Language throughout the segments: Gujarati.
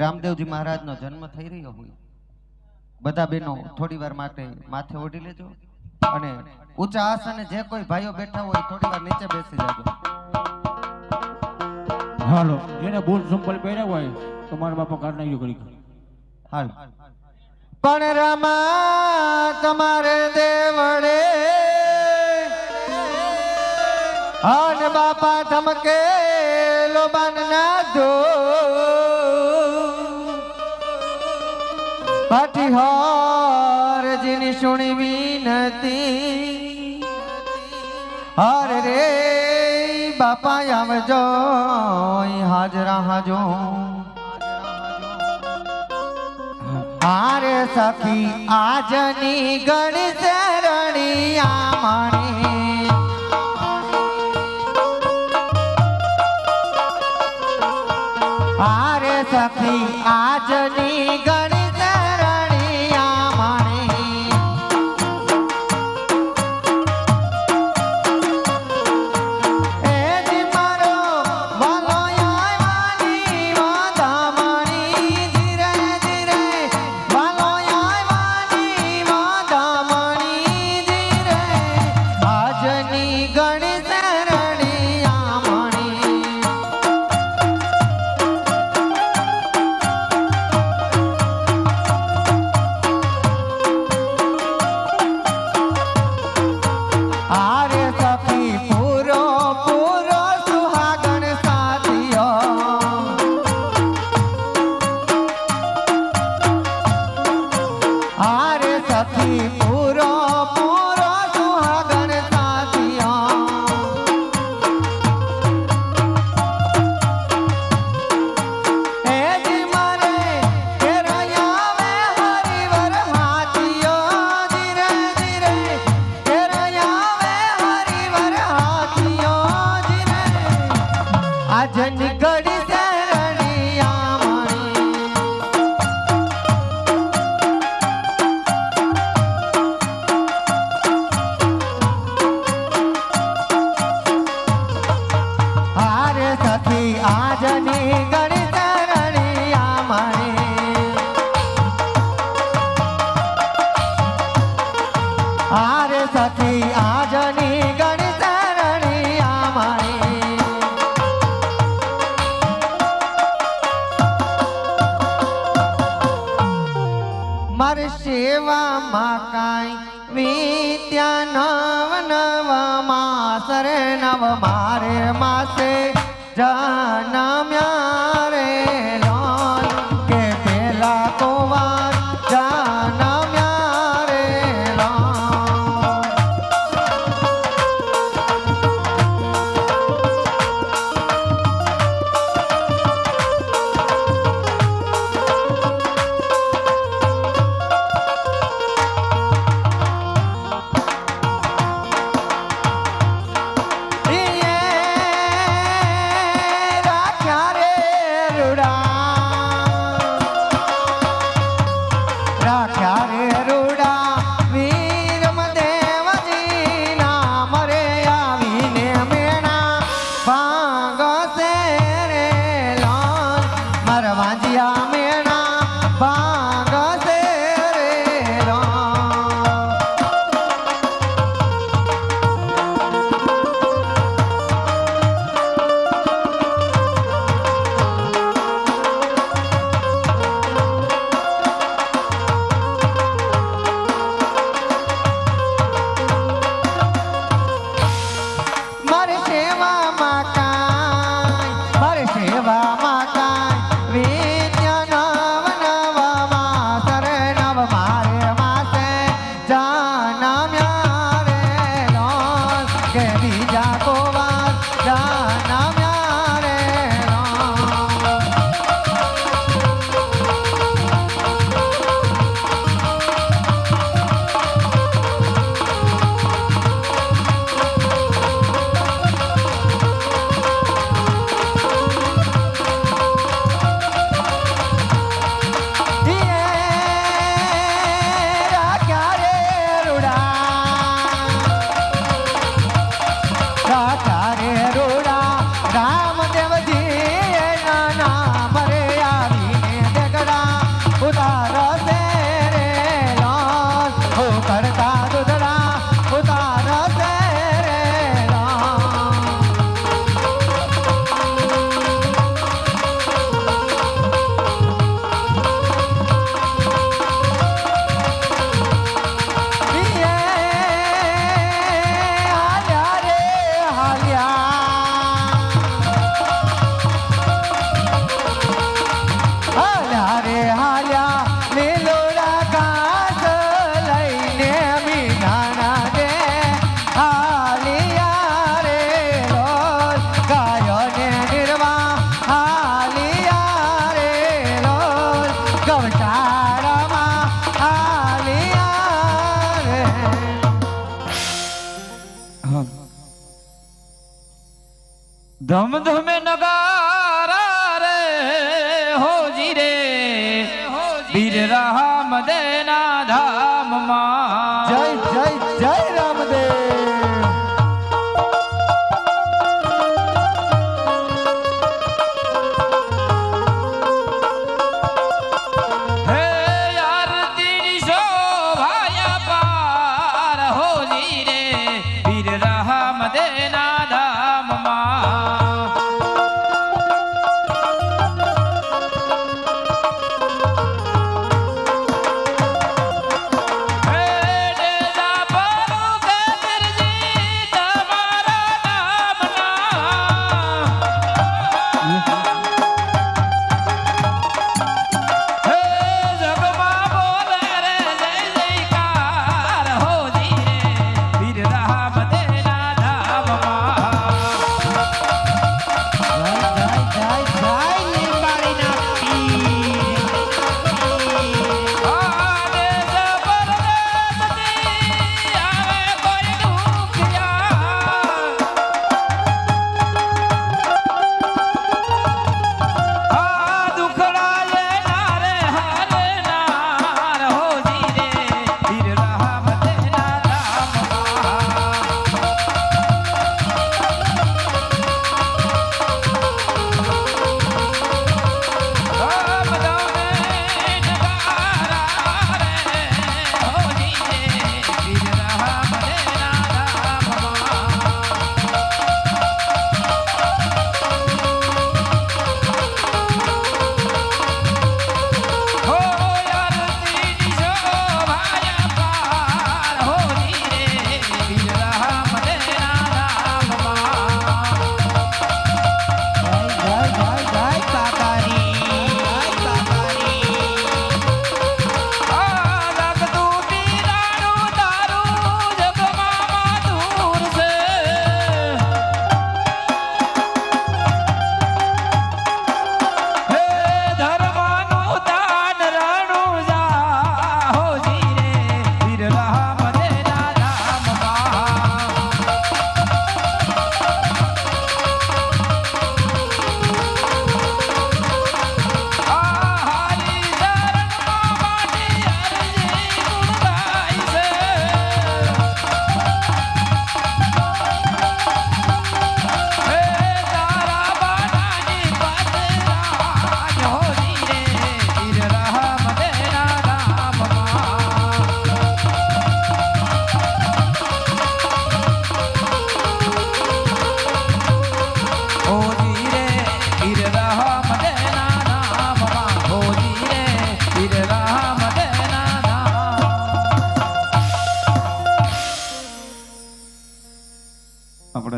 રામદેવજી મહારાજનો જન્મ થઈ રહ્યો હોય. બધા બહેનો થોડી વાર માટે માથે ઓઢી લેજો અને ઊંચા આસને જે કોઈ ભાઈઓ બેઠા હોય થોડી વાર નીચે બેસી જાજો હાલો જેને બૂટ સંપલ પહેર્યા હોય તો મારા બાપા કાઢ નાખ્યો ઘડીક. હાલ. પણ રામા તમારે દેવડે હાલ બાપા ધમકે લોબાન ના દો પાટી હાર જીની સુણી વિનતી. હર રે બાપા આવજો હાજરા હાજો. આરે સખી આજની ગણી શરણી આમણી આરે સખી આજની ગણ সাথী સેવામાં કાંઈ વિદ્યા નવ નવ માસરે નવ મારે માસે જનમ્યા ધમધમે ન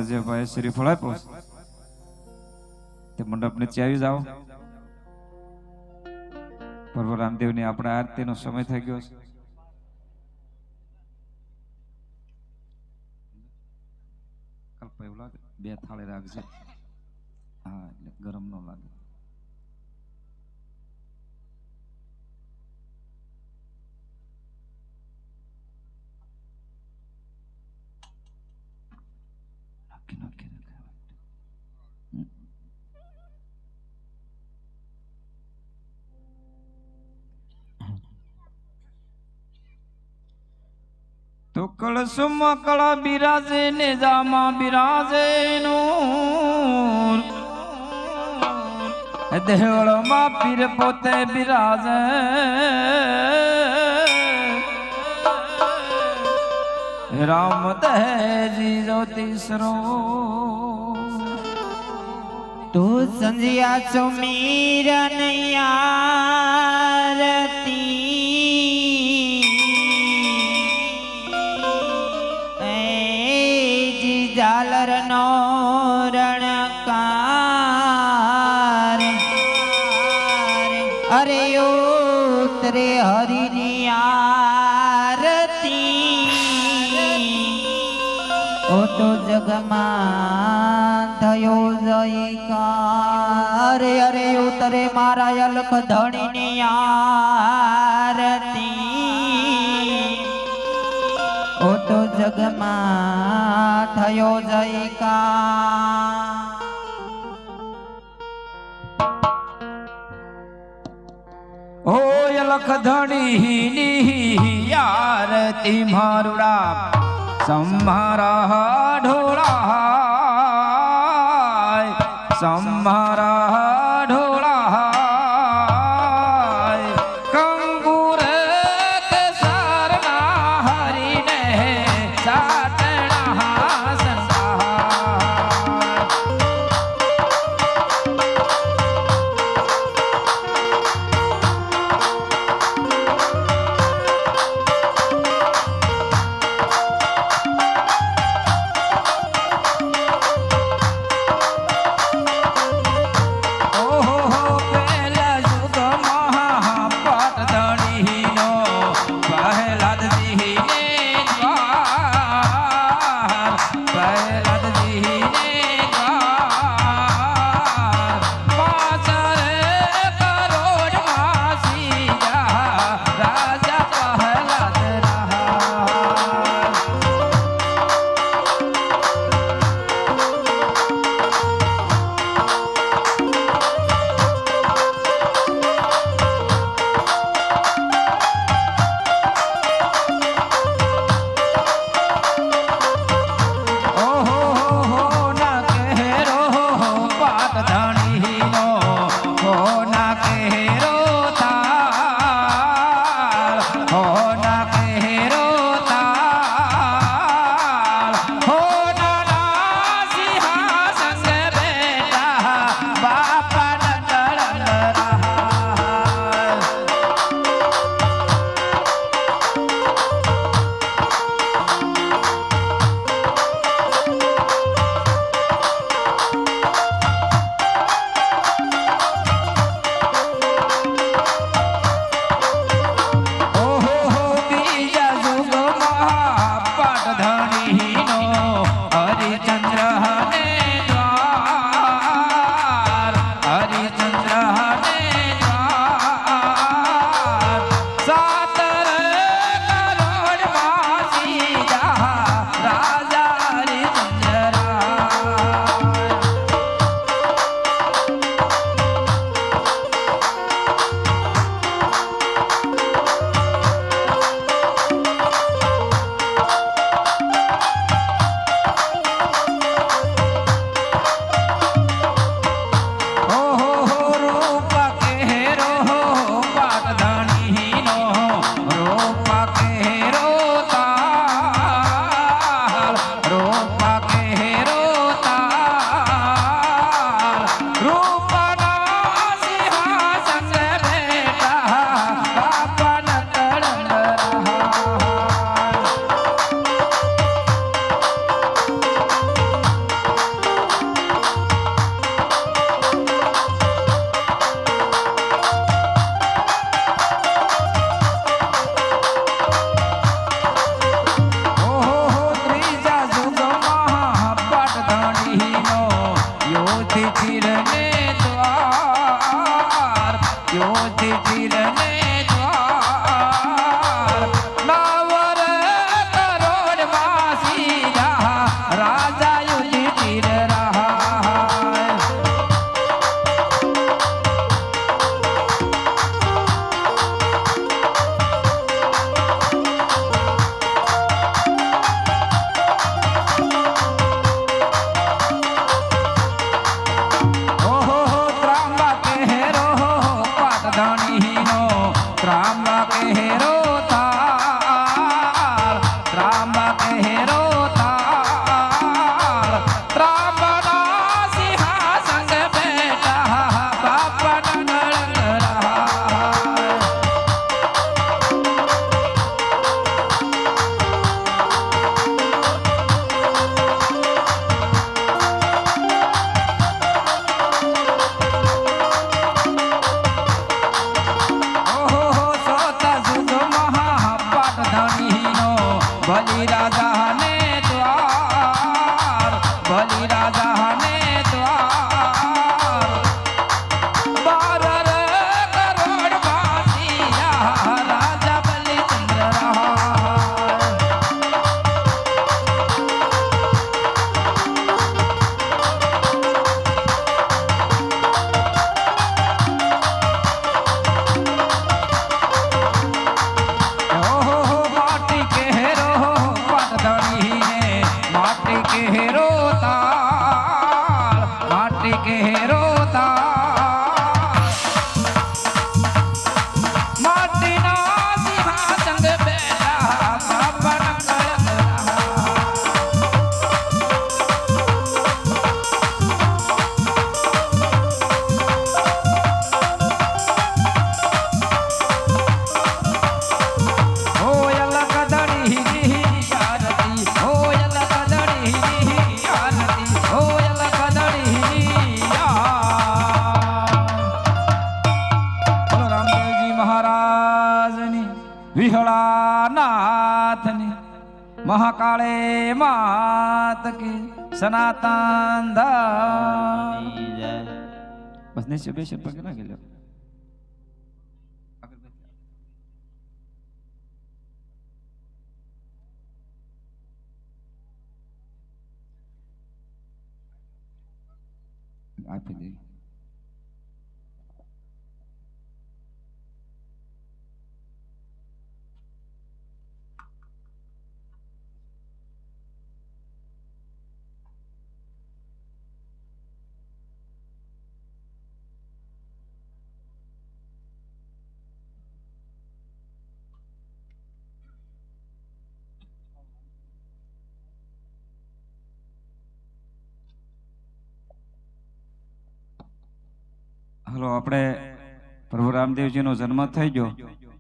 માતા જે ભાઈ તે મંડપ નીચે આવી જાઓ. પ્રભુ રામદેવની આપણે આરતીનો સમય થઈ ગયો છે. બે થાળી રાખજે. હા, એટલે ગરમ ન લાગે. cannot get it correct. તો કળસમાં કળા બિરાજે ને જામાં બિરાજે નું દેવળમાં પીર પોતે બિરાજે રામ દહેજી જ્યોતિષરો તું સંજ્યા સુમીર નૈયા. માં થયો જય અરે અરે ઉતરે મારા અલખ ધણીની આરતી ઓ તો જગમાં થયો જયકાર ઓય લખધણી આરતી મારુડા સંહારા ઢોળાય સંહારા આહે લાદ મહાકાળે માત કી સનાતન ધામ બસ ને શુભેચ્છા પગે ના હાલો આપણે પ્રભુ રામદેવજીનો જન્મ થઈ ગયો.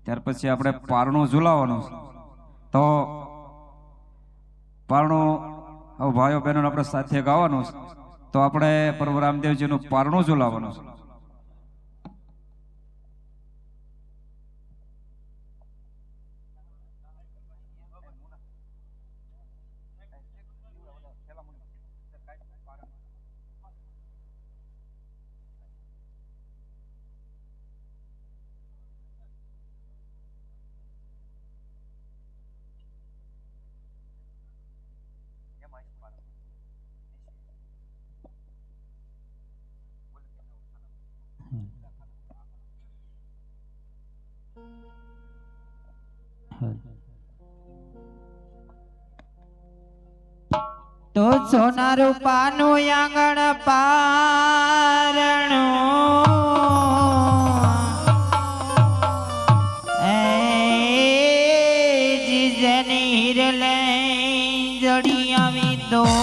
ત્યાર પછી આપણે પારણો ઝુલાવાનું તો પારણો ભાઈઓ બહેનો આપણે સાથે ગાવાનું તો આપણે પ્રભુ રામદેવજીનું પારણું ઝુલાવવાનું તો સોના રૂપાનું આંગણ પારણું. જીજની હિરલે જડી આવી દોરી.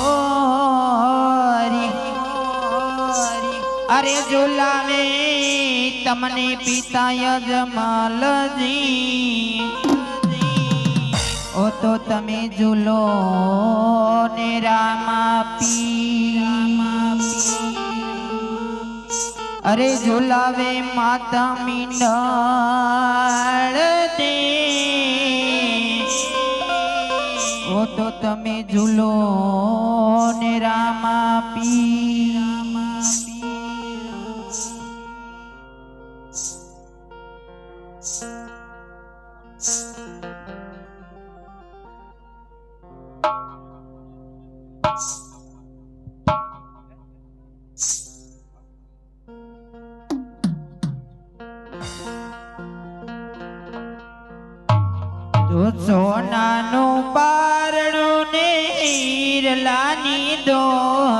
અરે ઝુલાવે, તમને પિતા યજમાલજી ઓ તો તમે ઝૂલો ને રામા પી. અરે ઝુલાવે માતા મીંડળ દે. ઓ તો તમે ઝૂલો ને રામા Oh.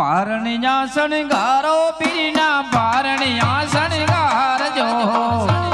પારણિયા શણગારો પીના પારણિયા શણગારજો. ઓ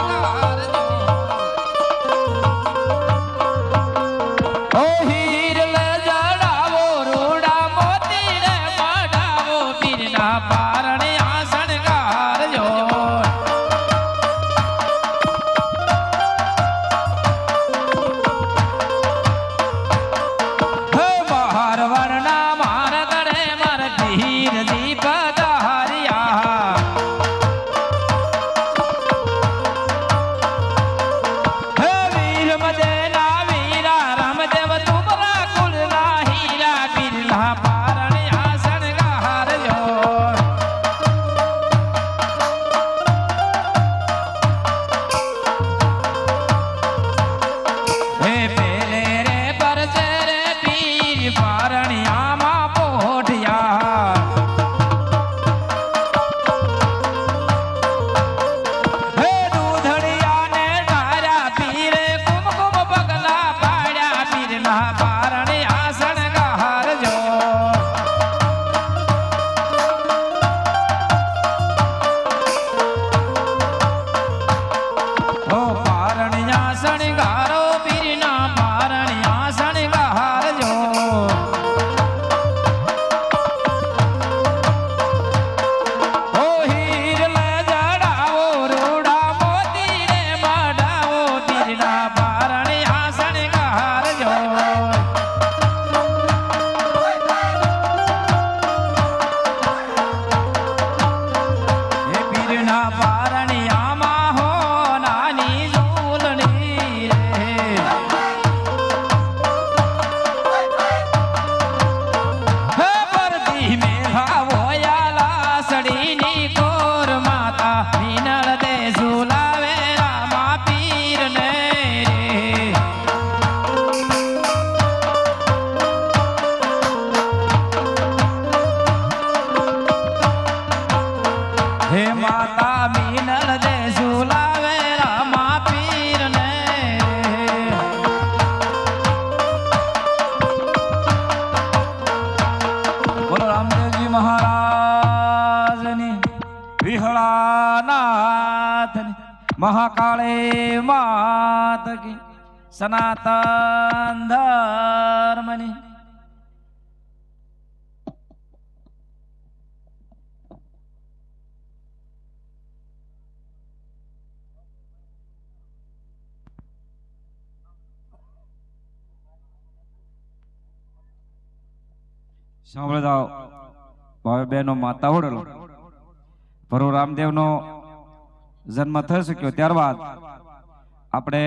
સનાતન ધર્મની સાંભળો જાઓ ભાવે બહેનો માતા ઓળલો. પ્રભુ રામદેવનો જન્મ થઈ શક્યો ત્યારબાદ આપણે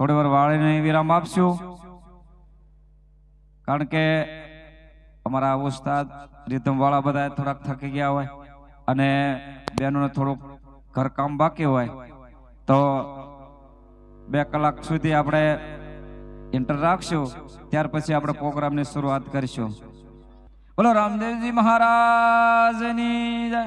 થોડી વાર વાળીને વિરામ આપશું. કારણ કે અમારા ઉસ્તાદ રીતમ વાળા બધા થોડાક થકી ગયા હોય અને બહેનોને થોડુંક ઘરકામ બાકી હોય, તો બે કલાક સુધી આપણે ઇન્ટર રાખશું. ત્યાર પછી આપણે પ્રોગ્રામની શરૂઆત કરીશું. બોલો રામદેવજી મહારાજની જય.